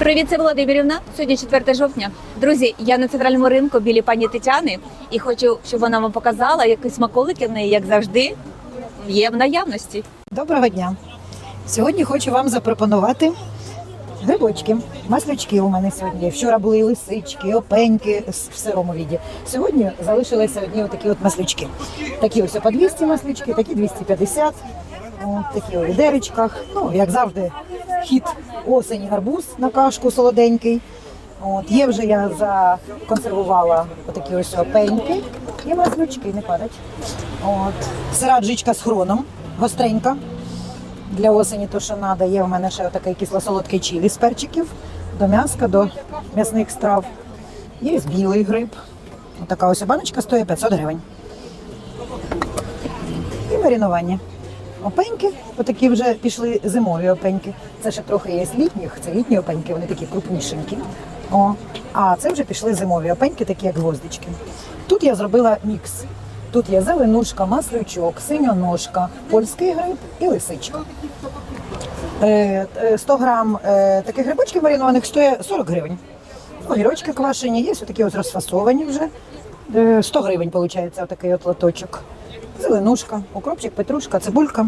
Привіт, це Володимирівна. Сьогодні 4 жовтня. Друзі, я на центральному ринку біля пані Тетяни і хочу, щоб вона вам показала, які смаколики в неї, як завжди, є в наявності. Доброго дня! Сьогодні хочу вам запропонувати грибочки, маслючки у мене сьогодні. Вчора були лисички, опеньки в сирому віді. Сьогодні залишилися одні отакі от маслючки. Такі ось по 200 маслючки, такі 250. От, такі у відеречках. Ну, як завжди, хід осені гарбуз на кашку солоденький. От, є вже я законсервувала отакі ось опеньки і маслючки, не падать. От, сира джичка з хроном, гостренька. Для осені то, що треба. Є в мене ще такий кисло-солодкий чилі з перчиків, до м'яска, до м'ясних страв. Є білий гриб. Така ось баночка стоїть 500 гривень. І марінування. Опеньки, отакі вже пішли зимові опеньки. Це ще трохи є з літніх, це літні опеньки, вони такі крупнішенькі. О, а це вже пішли зимові опеньки, такі як гвоздички. Тут я зробила мікс. Тут є зеленушка, маслючок, синьоножка, польський гриб і лисичка. Е, е, 100 грам е, таких грибочків маринованих стоїть 40 гривень. Огірочки квашені, є такі ось розфасовані вже. Е, 100 гривень виходить отакий от лоточок. Зеленушка, укропчик, петрушка, цибулька.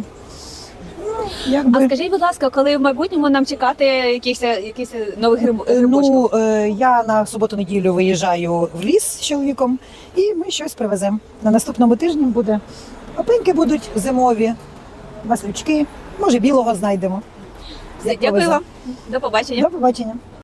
Ну, якби... А скажіть, будь ласка, коли в майбутньому нам чекати якихось, якихось нових гриб- Е, грибочків? Ну, е, я на суботу-неділю виїжджаю в ліс з чоловіком, і ми щось привеземо. На наступному тижні буде. Опеньки будуть зимові, маслючки, може білого знайдемо. Дякую вам. До побачення. До побачення.